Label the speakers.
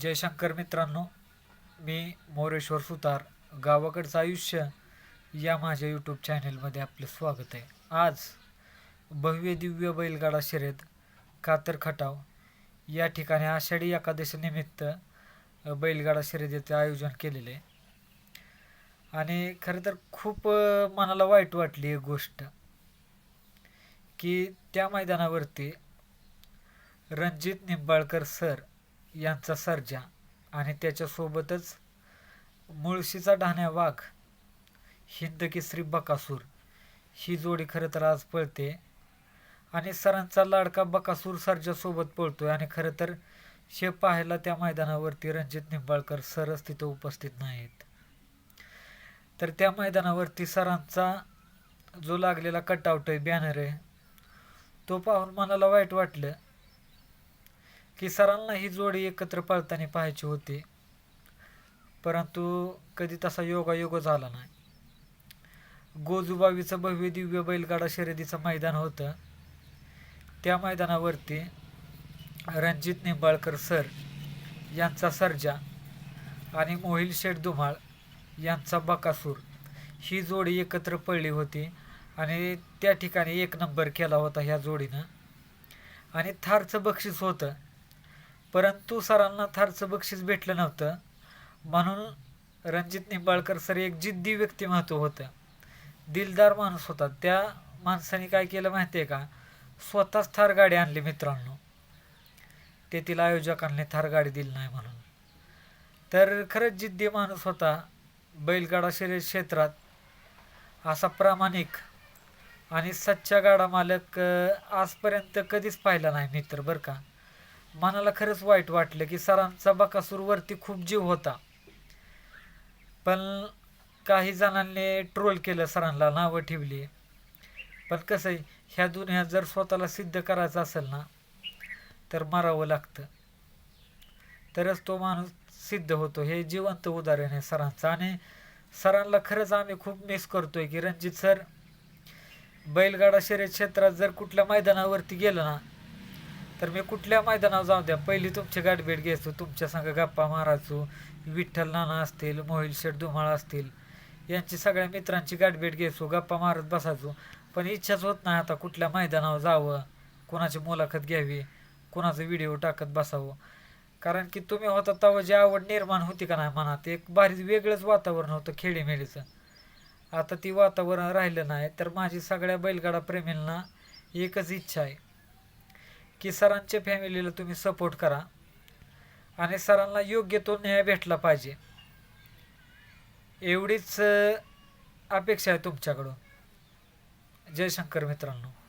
Speaker 1: जयशंकर मित्रांनो मी मोरेश्वर सुतार. गावाकडचं आयुष्य या माझ्या यूट्यूब चॅनेलमध्ये आपलं स्वागत आहे. आज भव्य दिव्य बैलगाडा शर्यत कातर खटाव. या ठिकाणी आषाढी एकादशीनिमित्त बैलगाडा शर्यतीचं आयोजन केलेलं आहे. आणि खरं तर खूप मनाला वाईट वाटली एक गोष्ट. की त्या मैदानावरती रणजित निंबाळकर सर यांचा सर्जा आणि त्याच्यासोबतच मुळशीचा ढाण्या वाघ हिंद केसरी बकासूर ही जोडी खरं तर आज पळते. आणि सरांचा लाडका बकासूर सर्जासोबत पळतोय आणि खरं तर शे पाहायला त्या मैदानावरती रणजित निंबाळकर सरच तिथं उपस्थित नाहीत. तर त्या मैदानावरती सरांचा जो लागलेला कटआउट आहे बॅनर आहे तो पाहून मनाला वाईट वाटलं. की सरांना ही जोडी एकत्र पाळताना पाहायची होती. परंतु कधी तसा योगायोग झाला नाही. गोजूबावीचं भव्य दिव्य बैलगाडा शर्यतीचं मैदान होतं. त्या मैदानावरती रणजित निंबाळकर सर यांचा सर्जा आणि मोहिल शेठ धुमाळ यांचा बकासूर ही जोडी एकत्र पडली होती आणि त्या ठिकाणी एक नंबर केला होता ह्या जोडीनं. आणि थारचं बक्षीस होतं. परंतु सरांना थारचं बक्षीस भेटलं नव्हतं. म्हणून रणजित निंबाळकर सर एक जिद्दी व्यक्तिमत्व होतं. दिलदार माणूस होता. त्या माणसाने काय केलं माहिती आहे का? स्वतःच थार गाडी आणली मित्रांनो. तेथील आयोजकांनी थार गाडी दिली नाही म्हणून. तर खरंच जिद्दी माणूस होता. बैलगाडा शर्यत क्षेत्रात असा प्रामाणिक आणि सच्चा गाडा मालक आजपर्यंत कधीच पाहिला नाही मित्र बरं का? मनाला खरंच वाईट वाटलं की सरांचा बकासूरवरती खूप जीव होता. पण काही जणांनी ट्रोल केलं सरांना नावं ठेवली. पण कसं आहे ह्या दुनियात जर स्वतःला सिद्ध करायचं असेल ना तर मारावं लागतं. तरच तो माणूस सिद्ध होतो. हे जिवंत उदाहरण आहे सरांचं. आणि सरांना खरंच आम्ही खूप मिस करतोय की रणजित सर बैलगाडा शर्यत क्षेत्रात जर कुठल्या मैदानावरती गेलं ना तर मी कुठल्या मैदानावर जाऊ द्या. पहिली तुमची गाठभेट घ्यायचो तुमच्या संग गप्पा मारायचो. विठ्ठल नाना असतील मोहिल शेठ धुमाळ असतील यांची सगळ्या मित्रांची गाठभेट घ्यायचो गप्पा मारत बसायचो. पण इच्छाच होत नाही आता कुठल्या मैदानावर जावं. कोणाची मुलाखत घ्यावी. कोणाचा व्हिडिओ टाकत बसावं. कारण की तुम्ही होता तेव्हा जी आवड निर्माण होती का नाही मनात एक भारी वेगळंच वातावरण होतं खेळीमेळीचं आता ती वातावरण राहिलं नाही तर माझी सगळ्या बैलगाडा प्रेमींना एकच इच्छा आहे. की सरांच्या फॅमिलीला तुम्ही सपोर्ट करा. आणि सरांना योग्य तो न्याय भेटला पाहिजे. एवढीच अपेक्षा आहे तुमच्याकडून. जयशंकर मित्रांनो.